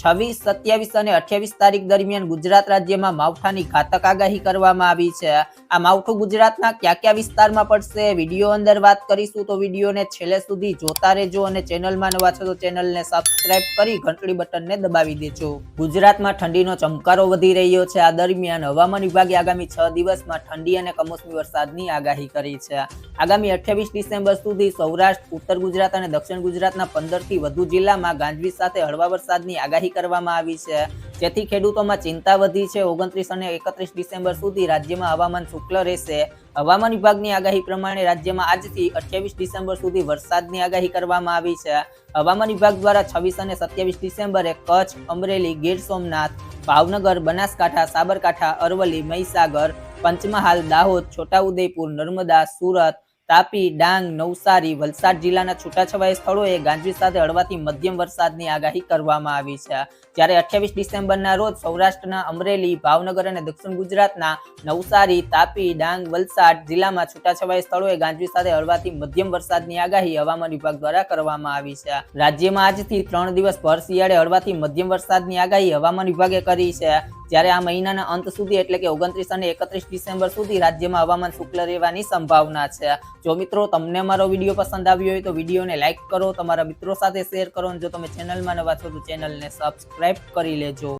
છવ્વીસ, સત્યાવીસ અને અઠ્યાવીસ તારીખ દરમિયાન ગુજરાત રાજ્યમાં માવઠાની ઘાતક આગાહી કરવામાં આવી છે. આ માવઠું ગુજરાતના કયા કયા વિસ્તારમાં પડશે? વીડિયો અંદર વાત કરીશું તો વિડીયોને છેલ્લે સુધી જોતા રહેજો અને ચેનલમાં નવા છો તો ચેનલને સબસ્ક્રાઇબ કરી ઘંટડી બટનને દબાવી દેજો. ગુજરાતમાં ઠંડીનો ચમકારો વધી રહ્યો છે. આ દરમિયાન હવામાન વિભાગે આગામી છ દિવસમાં ઠંડી અને કમોસમી વરસાદની આગાહી કરી છે. આગામી અઠ્યાવીસ ડિસેમ્બર સુધી સૌરાષ્ટ્ર, ઉત્તર ગુજરાત અને દક્ષિણ ગુજરાતના પંદરથી વધુ જિલ્લામાં ગાંજવીજ સાથે હળવા વરસાદની આગાહી કરવામાં આવી છે. જેથી ખેડૂતોમાં ચિંતા વધી છે. ઓગણત્રીસ અને એકત્રીસ ડિસેમ્બર સુધી રાજ્યમાં હવામાન શુક્લ રહેશે. હવામાન વિભાગની આગાહી પ્રમાણે રાજ્યમાં આજથી અઠ્યાવીસ ડિસેમ્બર સુધી વરસાદની આગાહી કરવામાં આવી છે. હવામાન વિભાગ દ્વારા છવ્વીસ અને સત્યાવીસ ડિસેમ્બરે કચ્છ, અમરેલી, ગીર સોમનાથ, ભાવનગર, બનાસકાંઠા, સાબરકાંઠા, અરવલ્લી, મહીસાગર, પંચમહાલ, દાહોદ, છોટાઉદેપુર, નર્મદા, સુરત તાપી, ડાંગ, નવસારી, વલસાડ જિલ્લાના છૂટાછવાયા સ્થળોએ ગાંજવીજ સાથે હળવાથી મધ્યમ વરસાદની આગાહી કરવામાં આવી છે. જ્યારે અઠ્યાવીસ ડિસેમ્બરના રોજ સૌરાષ્ટ્રના અમરેલી, ભાવનગર અને દક્ષિણ ગુજરાતના નવસારી, તાપી, ડાંગ, વલસાડ જિલ્લામાં છૂટાછવાયા સ્થળોએ ગાંજવીજ સાથે હળવાથી મધ્યમ વરસાદની આગાહી હવામાન વિભાગ દ્વારા કરવામાં આવી છે. રાજ્યમાં આજથી ત્રણ દિવસ ભર શિયાળે હળવાથી મધ્યમ વરસાદની આગાહી હવામાન વિભાગે કરી છે. જ્યારે આ મહિનાના અંત સુધી એટલે કે ઓગણત્રીસ અને એકત્રીસ ડિસેમ્બર સુધી રાજ્યમાં હવામાન શુક્લ રહેવાની સંભાવના છે. જો મિત્રો તમને મારો વીડિયો પસંદ આવ્યો હોય તો વિડીયોને લાઇક કરો, તમારા મિત્રો સાથે શેર કરો અને જો તમે ચેનલમાં નવા છો તો ચેનલને સબસ્ક્રાઇબ કરી લેજો.